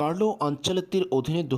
Carlo আঞ্চলেত্তির অধীনে দু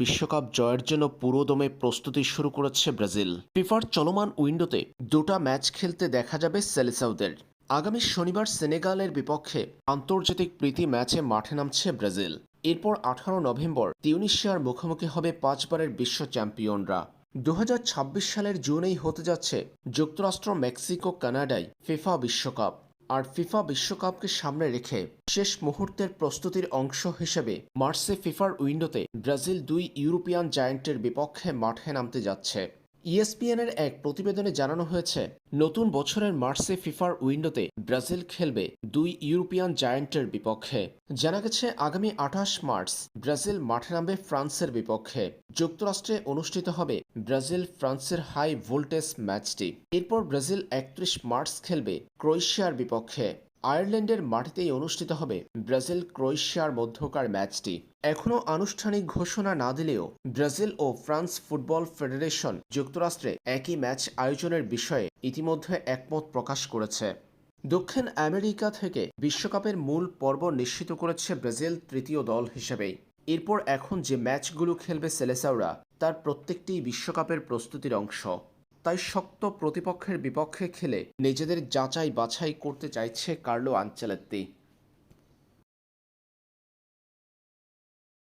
বিশ্বকাপ জয়ের জন্য পুরোদমে প্রস্তুতি শুরু করেছে ব্রাজিল। ফিফার চলমান উইন্ডোতে দুটা ম্যাচ খেলতে দেখা যাবে সেলেসাউদের। আগামী শনিবার সেনেগালের বিপক্ষে আন্তর্জাতিক প্রীতি ম্যাচে মাঠে নামছে ব্রাজিল। এরপর আঠারো নভেম্বর তিউনিশিয়ার মুখোমুখি হবে পাঁচবারের বিশ্ব চ্যাম্পিয়নরা। দু হাজার ছাব্বিশ সালের জুনেই হতে যাচ্ছে যুক্তরাষ্ট্র, মেক্সিকো, কানাডায় ফিফা বিশ্বকাপ। আর ফিফা বিশ্বকাপকে সামনে রেখে শেষ মুহূর্তের প্রস্তুতির অংশ হিসেবে মার্সে ফিফার উইন্ডোতে ব্রাজিল দুই ইউরোপিয়ান জায়ান্টের বিপক্ষে মাঠে নামতে যাচ্ছে। ইএসপিএনের এক প্রতিবেদনে জানানো হয়েছে, নতুন বছরের মার্সে ফিফার উইন্ডোতে ব্রাজিল খেলবে দুই ইউরোপিয়ান জায়ান্টের বিপক্ষে। জানা গেছে, আগামী আঠাশ মার্চ ব্রাজিল মাঠে নামবে ফ্রান্সের বিপক্ষে। যুক্তরাষ্ট্রে অনুষ্ঠিত হবে ব্রাজিল ফ্রান্সের হাই ভোল্টেজ ম্যাচটি। এরপর ব্রাজিল একত্রিশ মার্চ খেলবে ক্রোয়েশিয়ার বিপক্ষে। আয়ারল্যান্ডের মাটিতেই অনুষ্ঠিত হবে ব্রাজিল ক্রোয়েশিয়ার মধ্যকার ম্যাচটি। এখনও আনুষ্ঠানিক ঘোষণা না দিলেও ব্রাজিল ও ফ্রান্স ফুটবল ফেডারেশন যুক্তরাষ্ট্রে একই ম্যাচ আয়োজনের বিষয়ে ইতিমধ্যে একমত প্রকাশ করেছে। দক্ষিণ আমেরিকা থেকে বিশ্বকাপের মূল পর্ব নিশ্চিত করেছে ব্রাজিল তৃতীয় দল হিসেবেই। এরপর এখন যে ম্যাচগুলো খেলবে সেলেসাওরা তার প্রত্যেকটিই বিশ্বকাপের প্রস্তুতির অংশ। তাই শক্ত প্রতিপক্ষের বিপক্ষে খেলে নিজেদের যাচাই বাছাই করতে চাইছে কার্লো আঞ্চেলেত্তি